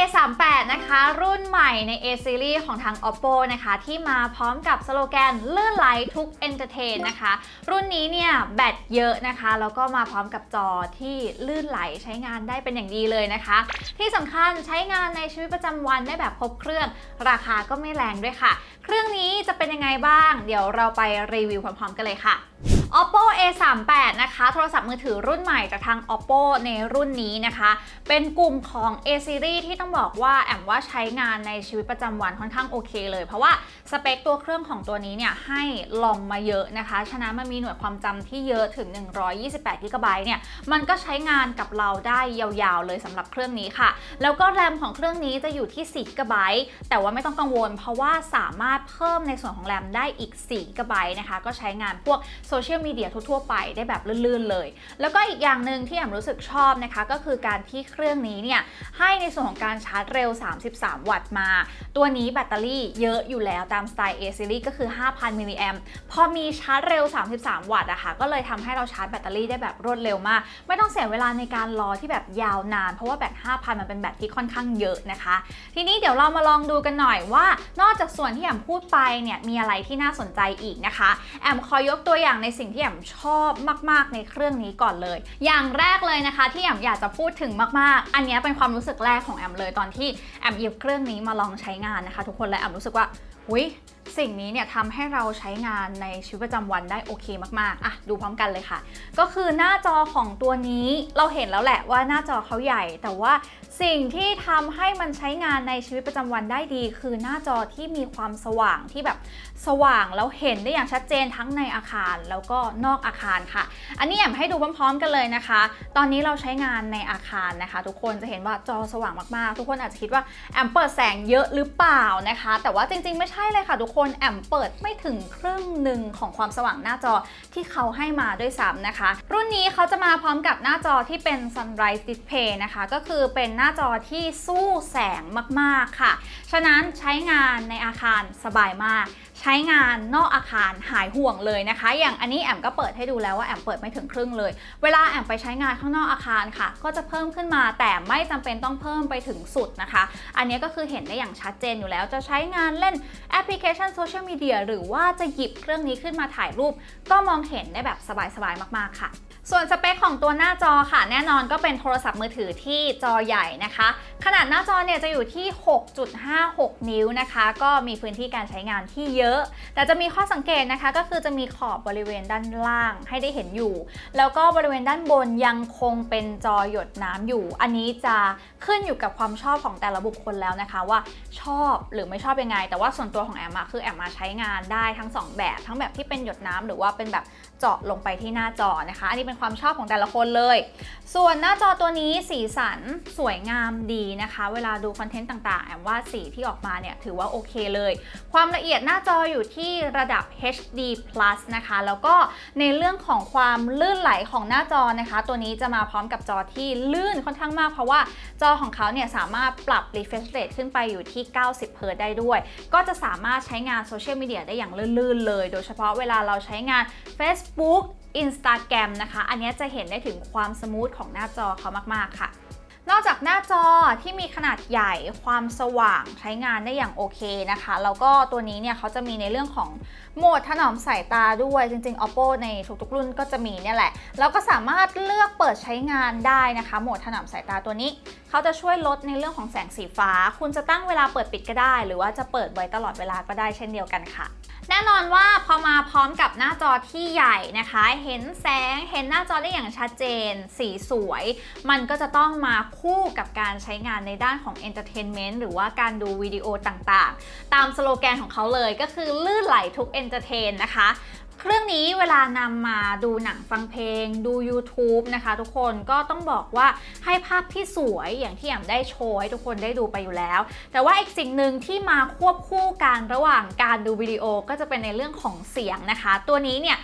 A38 นะคะ รุ่นใหม่ใน A series ของทาง Oppo นะคะ ที่มาพร้อมกับสโลแกนลื่นไหลทุก Entertain นะคะ รุ่นนี้เนี่ยแบตเยอะนะคะ แล้วก็มาพร้อมกับจอที่ลื่นไหลใช้งานได้เป็นอย่างดีเลยนะคะ ที่สำคัญใช้งานในชีวิตประจำวันได้แบบครบเครื่อง ราคาก็ไม่แรงด้วยค่ะ เครื่องนี้จะเป็นยังไงบ้าง เดี๋ยวเราไปรีวิวพร้อมๆกันเลยค่ะ Oppo A38 นะคะ โทรศัพท์มือถือรุ่นใหม่จากทาง Oppo ในรุ่นนี้นะคะ เป็นกลุ่มของ A series ที่ต้องบอกว่าแอมว่าใช้งานในชีวิตประจำวันค่อนข้างโอเคเลย เพราะว่าสเปคตัวเครื่องของตัวนี้เนี่ยให้ลองมาเยอะนะคะ ฉะนั้นมันมีหน่วยความจำที่เยอะถึง 128 g b เนี่ย มันก็ใช้งานกับเราได้ยาวๆเลยสำหรับเครื่องนี้ค่ะ แล้วก็แรมของเครื่องนี้จะอยู่ที่ 4 g b แต่ว่าไม่ต้องกังวล เพราะว่าสามารถเพิ่มในส่วนของแรมได้อีก 4 g b นะคะ ก็ใช้งานพวกโซเชียลมีเดียทั่วๆไปได้แบบลื่นๆเลย แล้วก็อีกอย่างหนึ่งที่แอมรู้สึกชอบนะคะ ก็คือการที่เครื่องนี้เนี่ยให้ในส่วนของการชาร์จเร็ว 33 วัตต์มา ตัวนี้แบตเตอรี่เยอะอยู่แล้วตามสไตล์ A series ก็คือ 5,000 มิลลิแอมพอมีชาร์จเร็ว 33 วัตต์อะค่ะก็เลยทำให้เราชาร์จแบตเตอรี่ได้แบบรวดเร็วมาก ไม่ต้องเสียเวลาในการรอที่แบบยาวนาน เพราะว่าแบต 5,000 มันเป็นแบตที่ค่อนข้างเยอะนะคะ ทีนี้เดี๋ยวเรามาลองดูกันหน่อยว่า นอกจากส่วนที่แอมพูดไปเนี่ยมีอะไรที่น่าสนใจอีกนะคะ แอมขอยกตัวอย่างในสิ่งที่แอมชอบมาก ๆ ในเครื่องนี้ก่อนเลย อย่างแรกเลยนะคะ ที่แอมอยากจะพูดถึงมาก ๆ อันนี้เป็นความรู้สึกแรกของแอมเลยตอนที่แอมหยิบเครื่องนี้มาลองใช้งานนะคะ ทุกคนและแอมรู้สึกว่าอุ้ยสิ่งนี้เนี่ยทำให้เราใช้งานในชีวิตประจำวันได้โอเคมากๆ อะ ดูพร้อมกันเลยค่ะ ก็คือหน้าจอของตัวนี้เราเห็นแล้วแหละว่าหน้าจอเขาใหญ่ แต่ว่าสิ่งที่ทำให้มันใช้งานในชีวิตประจำวันได้ดี คือหน้าจอที่มีความสว่างที่แบบสว่างแล้วเห็นได้อย่างชัดเจนทั้งในอาคารแล้วก็นอกอาคารค่ะ อันนี้แอมให้ดูพร้อมๆกันเลยนะคะ ตอนนี้เราใช้งานในอาคารนะคะ ทุกคนจะเห็นว่าจอสว่างมากๆ ทุกคนอาจจะคิดว่าแอมเปิดแสงเยอะหรือเปล่านะคะ แต่ว่าจริงๆไม่ใช่เลยค่ะทุกคนแอมเปิดไม่ถึงครึ่งหนึ่งของความสว่างหน้าจอที่เขาให้มาด้วยซ้ำนะคะ รุ่นนี้เขาจะมาพร้อมกับหน้าจอที่เป็น Sunrise Display นะคะ ก็คือเป็นหน้าจอที่สู้แสงมาก ๆ ค่ะ ฉะนั้นใช้งานในอาคารสบายมาก ใช้งานนอกอาคารหายห่วงเลยนะคะ อย่างอันนี้แอมก็เปิดให้ดูแล้วว่าแอมเปิดไม่ถึงครึ่งเลย เวลาแอมไปใช้งานข้างนอกอาคารค่ะ ก็จะเพิ่มขึ้นมาแต่ไม่จำเป็นต้องเพิ่มไปถึงสุดนะคะ อันนี้ก็คือเห็นได้อย่างชัดเจนอยู่แล้ว จะใช้งานเล่นแอปพลิเคชันโซเชียลมีเดียหรือว่าจะหยิบเครื่องนี้ขึ้นมาถ่ายรูป ก็มองเห็นได้แบบสบายๆมากๆค่ะ ส่วนสเปคของตัวหน้าจอค่ะแน่นอนก็เป็นโทรศัพท์มือถือที่จอใหญ่นะคะ ขนาดหน้าจอเนี่ยจะอยู่ที่ 6.56 นิ้วนะคะ ก็มีพื้นที่การใช้งานที่เยอะ แต่จะมีข้อสังเกตนะคะก็คือจะมีขอบบริเวณด้านล่างให้ได้เห็นอยู่ แล้วก็บริเวณด้านบนยังคงเป็นจอหยดน้ำอยู่ อันนี้จะขึ้นอยู่กับความชอบของแต่ละบุคคลแล้วนะคะว่าชอบหรือไม่ชอบยังไง แต่ว่าส่วนตัวของแอมอะคือแอมมาใช้งานได้ทั้งสองแบบ ทั้งแบบที่เป็นหยดน้ำหรือว่าเป็นแบบ เจาะลงไปที่หน้าจอนะคะ อันนี้เป็นความชอบของแต่ละคนเลย ส่วนหน้าจอตัวนี้สีสันสวยงามดีนะคะ เวลาดูคอนเทนต์ต่างๆแอมว่าสีที่ออกมาเนี่ยถือว่าโอเคเลย ความละเอียดหน้าจออยู่ที่ระดับ HD Plus นะคะ แล้วก็ในเรื่องของความลื่นไหลของหน้าจอนะคะ ตัวนี้จะมาพร้อมกับจอที่ลื่นค่อนข้างมาก เพราะว่าจอของเขาเนี่ยสามารถปรับ refresh rate ขึ้นไปอยู่ที่ 90 Hz ได้ด้วย ก็จะสามารถใช้งานโซเชียลมีเดียได้อย่างลื่นๆเลย โดยเฉพาะเวลาเราใช้งาน Facebook Instagram นะคะ อันนี้จะเห็นได้ถึงความสมูทของหน้าจอเขามาก ๆ ค่ะ นอกจากหน้าจอที่มีขนาดใหญ่ความสว่างใช้งานได้อย่างโอเคนะคะ แล้วก็ตัวนี้เนี่ยเขาจะมีในเรื่องของโหมดถนอมสายตาด้วยจริง ๆ oppo ในทุกๆรุ่นก็จะมีเนี่ยแหละ แล้วก็สามารถเลือกเปิดใช้งานได้นะคะ โหมดถนอมสายตาตัวนี้เขาจะช่วยลดในเรื่องของแสงสีฟ้า คุณจะตั้งเวลาเปิดปิดก็ได้ หรือว่าจะเปิดไว้ตลอดเวลาก็ได้เช่นเดียวกันค่ะ แน่นอนว่าพอมาพร้อมกับหน้าจอที่ใหญ่นะคะ เห็นแสงเห็นหน้าจอได้อย่างชัดเจน สีสวย มันก็จะต้องมาคู่กับการใช้งานในด้านของ Entertainment หรือว่าการดูวิดีโอต่างๆ ตามสโลแกนของเขาเลยก็คือลื่นไหลทุก Entertain นะคะ เครื่องนี้เวลานำมาดูหนังฟังเพลง ดู YouTube นะคะทุกคนก็ต้องบอกว่าให้ภาพที่สวยอย่างที่แอมได้โชว์ให้ทุกคนได้ดูไปอยู่แล้ว แต่ว่าอีกสิ่งหนึ่งที่มาควบคู่กันระหว่างการดูวิดีโอก็จะเป็นในเรื่องของเสียงนะคะ ตัวนี้เนี่ย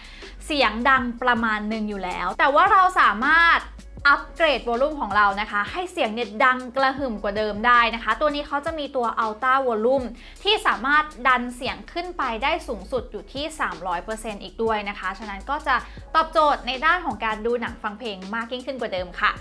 เสียงดังประมาณหนึ่งอยู่แล้ว แต่ว่าเราสามารถ อัปเกรดวอลลุ่มของเรานะคะ ให้เสียงเนี่ยดังกระหึ่มกว่าเดิมได้นะคะ ตัวนี้เขาจะมีตัว Ultra Volume ที่สามารถดันเสียงขึ้นไปได้สูงสุดอยู่ที่ 300%อีกด้วยนะคะ ฉะนั้นก็จะตอบโจทย์ในด้านของการดูหนังฟังเพลงมากยิ่งขึ้นกว่าเดิมค่ะ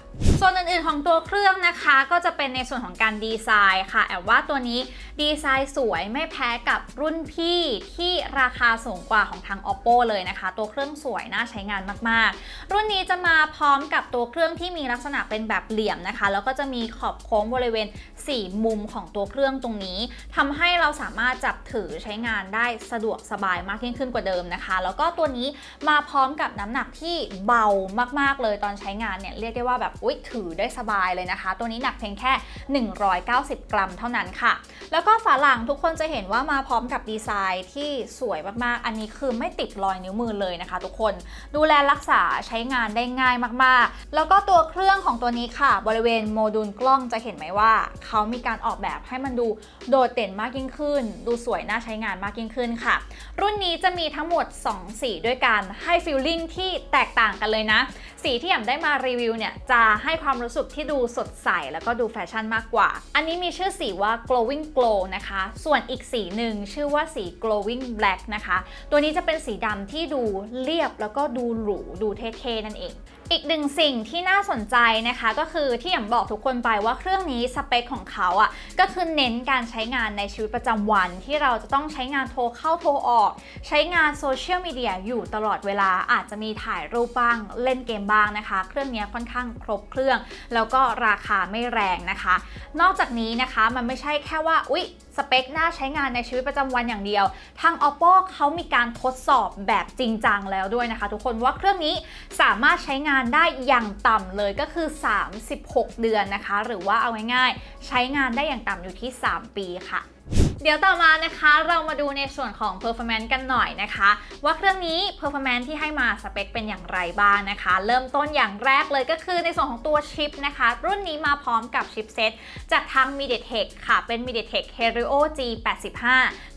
ส่วนอื่นๆของตัวเครื่องนะคะก็จะเป็นในส่วนของการดีไซน์ค่ะแอบว่าตัวนี้ดีไซน์สวยไม่แพ้กับรุ่นพี่ที่ราคาสูงกว่าของทาง oppo เลยนะคะ ตัวเครื่องสวยน่าใช้งานมากๆ รุ่นนี้จะมาพร้อมกับตัวเครื่องที่มีลักษณะเป็นแบบเหลี่ยมนะคะ แล้วก็จะมีขอบโค้งบริเวณ 4 มุมของตัวเครื่องตรงนี้ทำให้เราสามารถจับถือใช้งานได้สะดวกสบายมากยิ่งขึ้นกว่าเดิมนะคะ แล้วก็ตัวนี้มาพร้อมกับน้ำหนักที่เบามากๆเลยตอนใช้งานเนี่ยเรียกได้ว่าแบบอุ๊ยถือได้สบายเลยนะคะ ตัวนี้หนักเพียงแค่ 190 กรัมเท่านั้นค่ะ แล้วก็ฝาหลังทุกคนจะเห็นว่ามาพร้อมกับดีไซน์ที่สวยมากๆ อันนี้คือไม่ติดรอยนิ้วมือเลยนะคะ ทุกคนดูแลรักษาใช้งานได้ง่ายมากๆ แล้วก็ตัวเครื่องของตัวนี้ค่ะ บริเวณโมดูลกล้องจะเห็นไหมว่า เขามีการออกแบบให้มันดูโดดเด่นมากยิ่งขึ้น ดูสวยน่าใช้งานมากยิ่งขึ้นค่ะ รุ่นนี้จะมีทั้งหมด 2 สีด้วยกันให้ฟีลลิ่งที่แตกต่างกันเลยนะ สีที่แอมได้มารีวิวเนี่ยจะให้ความรู้สึกที่ดูสดใส แล้วก็ดูแฟชั่นมากกว่า อันนี้มีชื่อสีว่า glowing glow นะคะ ส่วนอีกสีหนึ่งชื่อว่าสี glowing black นะคะ ตัวนี้จะเป็นสีดำที่ดูเรียบแล้วก็ดูหรูดูเท่ๆนั่นเองอีกหนึ่งสิ่งที่น่าสนใจนะคะก็คือที่แอมบอกทุกคนไปว่าเครื่องนี้สเปคของเขาอะ่ะก็คือเน้นการใช้งานในชีวิตประจำวันที่เราจะต้องใช้งานโทรเข้าโทรออก ใช้งานโซเชียลมีเดียอยู่ตลอดเวลาอาจจะมีถ่ายรูปบ้างเล่นเกมบ้างนะคะ เครื่องนี้ค่อนข้างครบเครื่อง แล้วก็ราคาไม่แรงนะคะ นอกจากนี้นะคะมันไม่ใช่แค่ว่าอุ๊ย สเปคน่าใช้งานในชีวิตประจำวันอย่างเดียว ทาง oppo เขามีการทดสอบแบบจริงจังแล้วด้วยนะคะ ทุกคนว่าเครื่องนี้สามารถใช้งานได้อย่างต่ำเลยก็คือ 36 เดือนนะคะ หรือว่าเอาง่ายๆใช้งานได้อย่างต่ำอยู่ที่ 3 ปีค่ะ เดี๋ยวต่อมานะคะเรามาดูในส่วนของ performance กันหน่อยนะคะ ว่าเครื่องนี้ performance ที่ให้มาสเปคเป็นอย่างไรบ้างนะคะ เริ่มต้นอย่างแรกเลยก็คือในส่วนของตัวชิปนะคะ รุ่นนี้มาพร้อมกับชิปเซตจากทาง MediaTek ค่ะ เป็น MediaTek Helio G85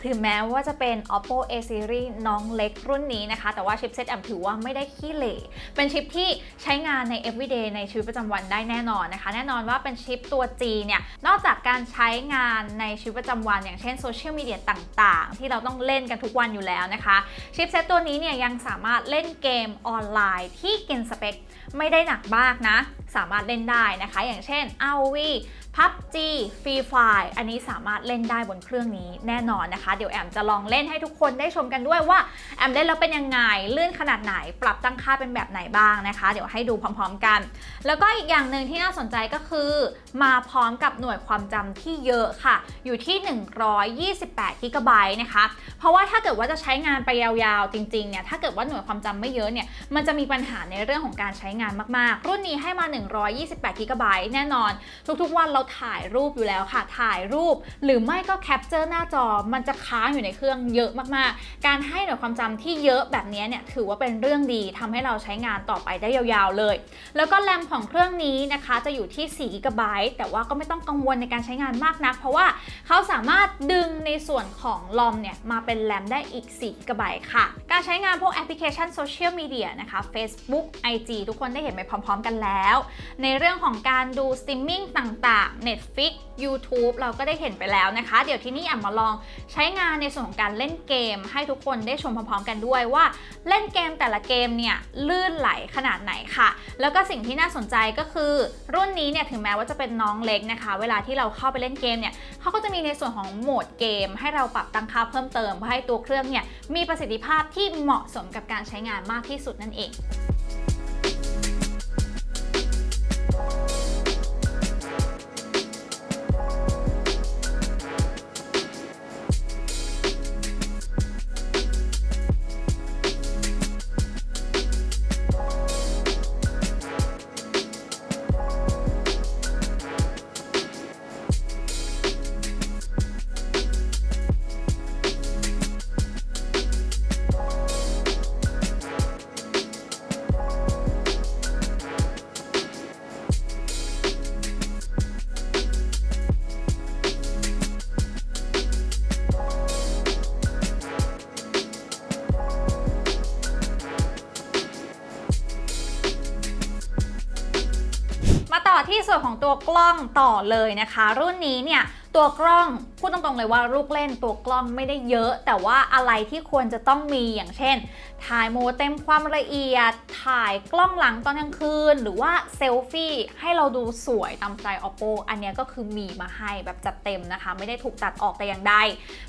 ถึงแม้ว่าจะเป็น Oppo A Series น้องเล็กรุ่นนี้นะคะ แต่ว่าชิปเซตแอมถือว่าไม่ได้ขี้เหร่เป็นชิปที่ใช้งานใน everyday ในชีวิตประจำวันได้แน่นอนนะคะ แน่นอนว่าเป็นชิปตัว G เนี่ยนอกจากการใช้งานในชีวิตประจำวันอย่างเช่นโซเชียลมีเดียต่างๆ ที่เราต้องเล่นกันทุกวันอยู่แล้วนะคะ ชิปเซตตัวนี้เนี่ยยังสามารถเล่นเกมออนไลน์ที่กินสเปคไม่ได้หนักมากนะสามารถเล่นได้นะคะ อย่างเช่น ROV PUBG Free Fire อันนี้สามารถเล่นได้บนเครื่องนี้แน่นอนนะคะ เดี๋ยวแอมจะลองเล่นให้ทุกคนได้ชมกันด้วยว่าแอมเล่นแล้วเป็นยังไงลื่นขนาดไหนปรับตั้งค่าเป็นแบบไหนบ้างนะคะ เดี๋ยวให้ดูพร้อม ๆ กัน แล้วก็อีกอย่างหนึ่งที่น่าสนใจก็คือ มาพร้อมกับหน่วยความจำที่เยอะค่ะ อยู่ที่ 128 g b นะคะ เพราะว่าถ้าเกิดว่าจะใช้งานไปยาวๆ จริงๆเนี่ยถ้าเกิดว่าหน่วยความจำไม่เยอะเนี่ยมันจะมีปัญหาในเรื่องของการใช้งานมากๆ รุ่นนี้ให้มา128 g b แน่นอน ทุกๆ วันเราถ่ายรูปอยู่แล้วค่ะ ถ่ายรูป หรือไม่ก็แคปเจอร์หน้าจอมันจะค้างอยู่ในเครื่องเยอะมากๆ การให้หน่วยความจำที่เยอะแบบนี้เนี่ยถือว่าเป็นเรื่องดีทำให้เราใช้งานต่อไปได้ยาวๆเลย แล้วก็แรมของเครื่องนี้นะคะจะอยู่ที่4 g b แต่ว่าก็ไม่ต้องกังวลในการใช้งานมากนัก เพราะว่าเขาสามารถดึงในส่วนของลอมเนี่ยมาเป็นแรมได้อีก4 g b ค่ะ การใช้งานพวกแอปพลิเคชันโซเชียลมีเดียนะคะ Facebook IG ทุกคนได้เห็นไปพร้อมๆ กันแล้วในเรื่องของการดูสตรีมมิ่งต่างๆ Netflix YouTube เราก็ได้เห็นไปแล้วนะคะ เดี๋ยวที่นี่แอมมาลองใช้งานในส่วนของการเล่นเกม ให้ทุกคนได้ชมพร้อมๆกันด้วยว่า เล่นเกมแต่ละเกมเนี่ยลื่นไหลขนาดไหนค่ะ แล้วก็สิ่งที่น่าสนใจก็คือรุ่นนี้เนี่ยถึงแม้ว่าจะเป็นน้องเล็กนะคะ เวลาที่เราเข้าไปเล่นเกมเนี่ยเขาก็จะมีในส่วนของโหมดเกม ให้เราปรับตั้งค่าเพิ่มเติมเพื่อให้ตัวเครื่องเนี่ยมีประสิทธิภาพที่เหมาะสมกับการใช้งานมากที่สุดนั่นเอง ตัวกล้องต่อเลยนะคะ รุ่นนี้เนี่ยตัวกล้องพูดตรงๆเลยว่าลูกเล่นตัวกล้องไม่ได้เยอะ แต่ว่าอะไรที่ควรจะต้องมีอย่างเช่น ถ่ายโมเต็มความละเอียด ถ่ายกล้องหลังตอนกลางคืน หรือว่าเซลฟี่ให้เราดูสวยตามสไตล์ oppo อันนี้ก็คือมีมาให้แบบจัดเต็มนะคะ ไม่ได้ถูกตัดออกแต่อย่างใด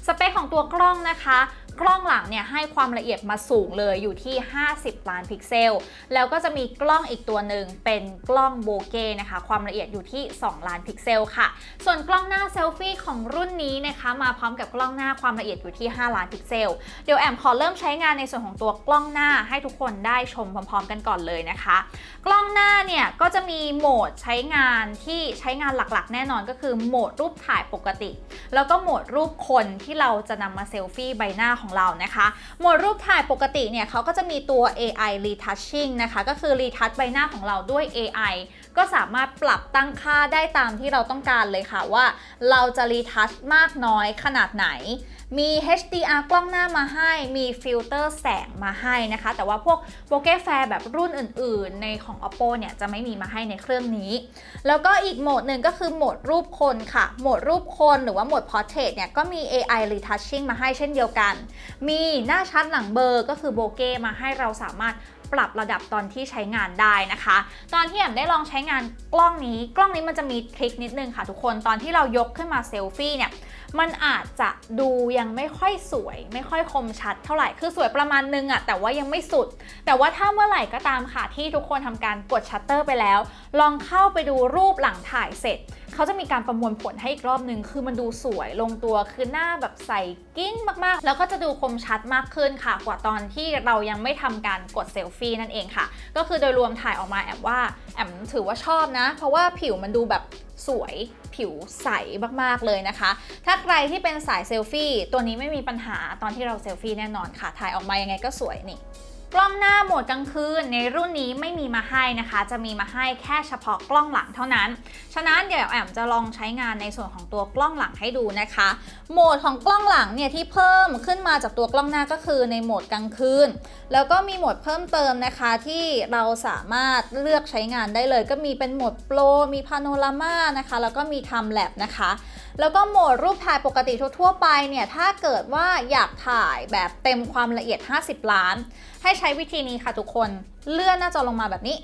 สเปคของตัวกล้องนะคะ กล้องหลังเนี่ยให้ความละเอียดมาสูงเลยอยู่ที่ 50 ล้านพิกเซล แล้วก็จะมีกล้องอีกตัวหนึ่งเป็นกล้องโบเก้นะคะ ความละเอียดอยู่ที่ 2 ล้านพิกเซลค่ะ ส่วนกล้องหน้าเซลฟี่ของรุ่นนี้นะคะมาพร้อมกับกล้องหน้าความละเอียดอยู่ที่ 5 ล้านพิกเซล เดี๋ยวแอมขอเริ่มใช้งานในส่วนของตัวกล้องหน้าให้ทุกคนได้ชมพร้อมๆกันก่อนเลยนะคะ กล้องหน้าเนี่ยก็จะมีโหมดใช้งานที่ใช้งานหลักๆ แน่นอนก็คือโหมดรูปถ่ายปกติ แล้วก็โหมดรูปคนที่เราจะนำมาเซลฟี่ใบหน้าของเรานะคะ โหมดรูปถ่ายปกติเนี่ยเขาก็จะมีตัว AI retouching นะคะก็คือ retouch ใบหน้าของเราด้วย AI ก็สามารถปรับตั้งค่าได้ตามที่เราต้องการเลยค่ะว่า เราจะ retouch มากน้อยขนาดไหน มี HDR กล้องหน้ามาให้ มีฟิลเตอร์แสงมาให้นะคะ แต่ว่าพวกโปเกแฟร์แบบรุ่นอื่น ๆ ในของ Oppo เนี่ยจะไม่มีมาให้ในเครื่องนี้ แล้วก็อีกโหมดหนึ่งก็คือโหมดรูปคนค่ะ โหมดรูปคนหรือว่าโหมด Portrait เนี่ยก็มี AI retouching มาให้เช่นเดียวกัน มีหน้าชัดหลังเบอร์ก็คือโบเก้มาให้เราสามารถ ปรับระดับตอนที่ใช้งานได้นะคะ ตอนที่แอมได้ลองใช้งานกล้องนี้ กล้องนี้มันจะมีทริคนิดนึงค่ะทุกคนตอนที่เรายกขึ้นมาเซลฟี่เนี่ยมันอาจจะดูยังไม่ค่อยสวย ไม่ค่อยคมชัดเท่าไหร่คือสวยประมาณนึงอะแต่ว่ายังไม่สุด แต่ว่าถ้าเมื่อไหร่ก็ตามค่ะที่ทุกคนทำการกดชัตเตอร์ไปแล้ว ลองเข้าไปดูรูปหลังถ่ายเสร็จ เขาจะมีการประมวลผลให้อีกรอบหนึ่งคือมันดูสวยลงตัวคือหน้าแบบใสกิ้งมากๆ แล้วก็จะดูคมชัดมากขึ้นค่ะ กว่าตอนที่เรายังไม่ทำการกดเซลฟี่นั่นเองค่ะ ก็คือโดยรวมถ่ายออกมาแอมว่าแอมถือว่าชอบนะ เพราะว่าผิวมันดูแบบสวยผิวใสมากๆเลยนะคะ ถ้าใครที่เป็นสายเซลฟี่ตัวนี้ไม่มีปัญหาตอนที่เราเซลฟี่แน่นอนค่ะ ถ่ายออกมายังไงก็สวยนี่ กล้องหน้าโหมดกลางคืนในรุ่นนี้ไม่มีมาให้นะคะ จะมีมาให้แค่เฉพาะกล้องหลังเท่านั้น ฉะนั้นเดี๋ยวแอมจะลองใช้งานในส่วนของตัวกล้องหลังให้ดูนะคะ โหมดของกล้องหลังเนี่ยที่เพิ่มขึ้นมาจากตัวกล้องหน้าก็คือในโหมดกลางคืน แล้วก็มีโหมดเพิ่มเติมนะคะที่เราสามารถเลือกใช้งานได้เลย ก็มีเป็นโหมดโปรมีพาโนรามานะคะ แล้วก็มีทำแลบนะคะ แล้วก็โหมดรูปถ่ายปกติทั่วๆไปเนี่ยถ้าเกิดว่าอยากถ่ายแบบเต็มความละเอียด 50 ล้าน ให้ใช้วิธีนี้ค่ะทุกคน เลื่อนหน้าจอลงมาแบบนี้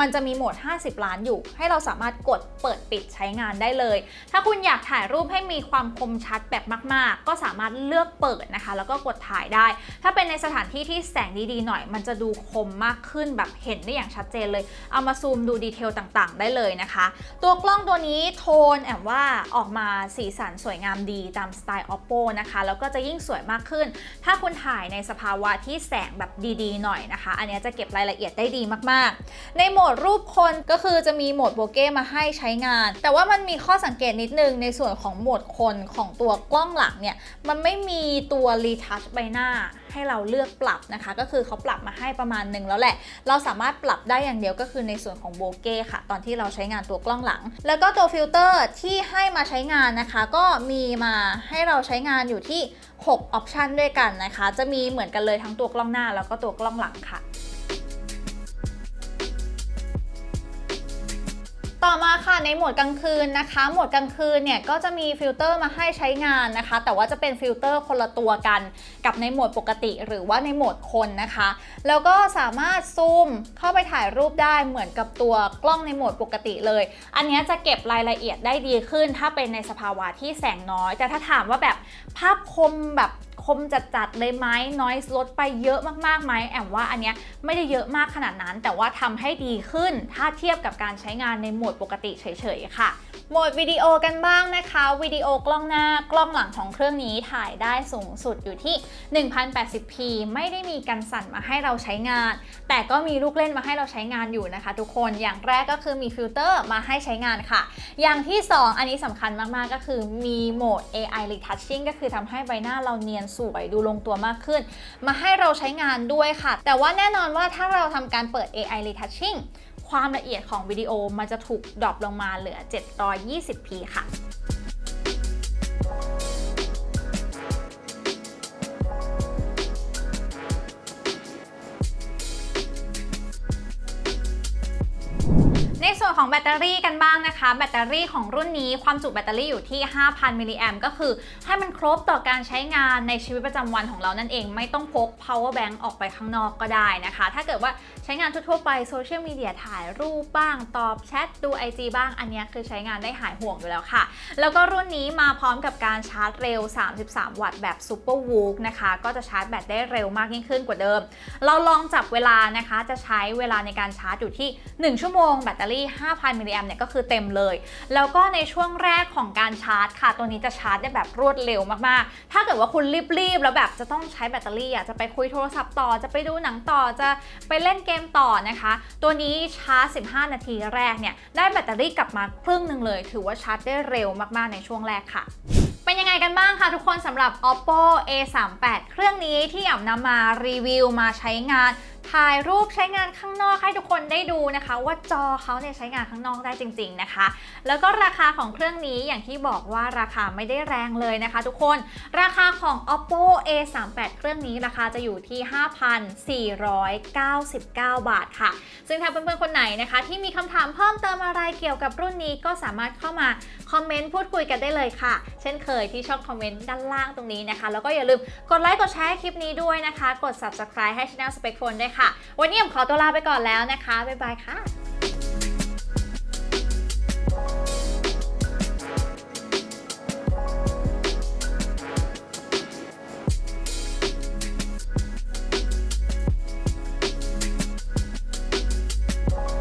มันจะมีโหมด 50 ล้านอยู่ ให้เราสามารถกดเปิดปิดใช้งานได้เลย ถ้าคุณอยากถ่ายรูปให้มีความคมชัดแบบมาก ๆ ก็สามารถเลือกเปิดนะคะ แล้วก็กดถ่ายได้ ถ้าเป็นในสถานที่ที่แสงดีๆหน่อย มันจะดูคมมากขึ้นแบบเห็นได้อย่างชัดเจนเลย เอามาซูมดูดีเทลต่างๆ ได้เลยนะคะ ตัวกล้องตัวนี้โทนแอมว่าออกมาสีสันสวยงามดีตามสไตล์ oppo นะคะ แล้วก็จะยิ่งสวยมากขึ้น ถ้าคุณถ่ายในสภาวะที่แสงแบบดีๆ หน่อยนะคะ อันนี้จะเก็บรายละเอียดได้ดีมากๆ ในโหมดดรูปคนก็คือจะมีโหมดโบเก้มาให้ใช้งาน แต่ว่ามันมีข้อสังเกตนิดนึงในส่วนของโหมดคนของตัวกล้องหลังเนี่ย มันไม่มีตัวรีทัชใบหน้าให้เราเลือกปรับนะคะ ก็คือเขาปรับมาให้ประมาณหนึ่งแล้วแหละ เราสามารถปรับได้อย่างเดียวก็คือในส่วนของโบเก้ค่ะ ตอนที่เราใช้งานตัวกล้องหลัง แล้วก็ตัวฟิลเตอร์ที่ให้มาใช้งานนะคะ ก็มีมาให้เราใช้งานอยู่ที่6ออปชันด้วยกันนะคะ จะมีเหมือนกันเลยทั้งตัวกล้องหน้าแล้วก็ตัวกล้องหลังค่ะ ต่อมาค่ะในโหมดกลางคืนนะคะ โหมดกลางคืนเนี่ยก็จะมีฟิลเตอร์มาให้ใช้งานนะคะ แต่ว่าจะเป็นฟิลเตอร์คนละตัวกัน กับในโหมดปกติ หรือว่าในโหมดคนนะคะ แล้วก็สามารถซูมเข้าไปถ่ายรูปได้เหมือนกับตัวกล้องในโหมดปกติเลย อันนี้จะเก็บรายละเอียดได้ดีขึ้น ถ้าเป็นในสภาวะที่แสงน้อย แต่ถ้าถามว่าแบบภาพคมแบบ คมจัดๆเลยไหมน้อยลดไปเยอะมากๆไหมแอมว่าอันเนี้ยไม่ได้เยอะมากขนาดนั้น แต่ว่าทำให้ดีขึ้นถ้าเทียบกับการใช้งานในโหมดปกติเฉยๆค่ะโหมดวิดีโอกันบ้างนะคะวิดีโอกล้องหน้ากล้องหลังของเครื่องนี้ถ่ายได้สูงสุดอยู่ที่ 1080p ไม่ได้มีกันสั่นมาให้เราใช้งาน แต่ก็มีลูกเล่นมาให้เราใช้งานอยู่นะคะ ทุกคนอย่างแรกก็คือมีฟิลเตอร์มาให้ใช้งานค่ะ อย่างที่ 2 อันนี้สำคัญมากๆก็คือมีโหมด AI retouching ก็คือทำให้ใบหน้าเราเนียนสวยดูลงตัวมากขึ้น มาให้เราใช้งานด้วยค่ะ แต่ว่าแน่นอนว่าถ้าเราทำการเปิด AI retouching ความละเอียดของวิดีโอมันจะถูกดรอปลงมาเหลือ 720p ค่ะ วนของแบตเตอรี่กันบ้างนะคะ แบตเตอรี่ของรุ่นนี้ความจุแบตเตอรี่อยู่ที่ 5,000 มิลลิแอมก็คือ ให้มันครบต่อการใช้งานในชีวิตประจำวันของเรานั่นเองไม่ต้องพก power bank ออกไปข้างนอกก็ได้นะคะ ถ้าเกิดว่าใช้งานทั่วๆไปโซเชียลมีเดียถ่ายรูปบ้าง ตอบแชทดู IG บ้างอันนี้คือใช้งานได้หายห่วงอยู่แล้วค่ะ แล้วก็รุ่นนี้มาพร้อมกับการชาร์จเร็ว 33 วัตต์แบบ Super w o o นะคะก็จะชาร์จแบตได้เร็วมากยิ่งขึ้นกว่าเดิม เราลองจับเวลานะคะจะใช้เวลาในการชาร์จอยู่ที่ 1 ชั่วโมงแบตเตอรี่5,000 มิลลิแอมเนี่ยก็คือเต็มเลย แล้วก็ในช่วงแรกของการชาร์จค่ะ ตัวนี้จะชาร์จได้แบบรวดเร็วมากๆ ถ้าเกิดว่าคุณรีบๆ แล้วแบบจะต้องใช้แบตเตอรี่อะจะไปคุยโทรศัพท์ต่อ จะไปดูหนังต่อ จะไปเล่นเกมต่อนะคะ ตัวนี้ชาร์จ 15 นาทีแรกเนี่ยได้แบตเตอรี่กลับมาครึ่งหนึ่งเลย ถือว่าชาร์จได้เร็วมากๆ ในช่วงแรกค่ะเป็นยังไงกันบ้างคะทุกคนสำหรับ oppo a38 เครื่องนี้ที่อ่ำนำมารีวิวมาใช้งาน ถ่ายรูปใช้งานข้างนอกให้ทุกคนได้ดูนะคะ ว่าจอเขาเนี่ยใช้งานข้างนอกได้จริง ๆนะคะ แล้วก็ราคาของเครื่องนี้อย่างที่บอกว่าราคาไม่ได้แรงเลยนะคะ ทุกคนราคาของ oppo a38 เครื่องนี้ราคาจะอยู่ที่ 5,499 บาทค่ะ ซึ่งถ้าเพื่อนๆคนไหนนะคะ ที่มีคำถามเพิ่มเติมอะไรเกี่ยวกับรุ่นนี้ก็สามารถเข้ามาคอมเมนต์พูดคุยกันได้เลยค่ะ เช่นเคยที่ช่องคอมเมนต์ด้านล่างตรงนี้นะคะ แล้วก็อย่าลืมกดไลค์กดแชร์คลิปนี้ด้วยนะคะ กด subscribe ให้ Channel Spec Phone ด้วยค่ะ วันนี้ผมขอตัวลาไปก่อนแล้วนะคะ บ๊ายบายค่ะ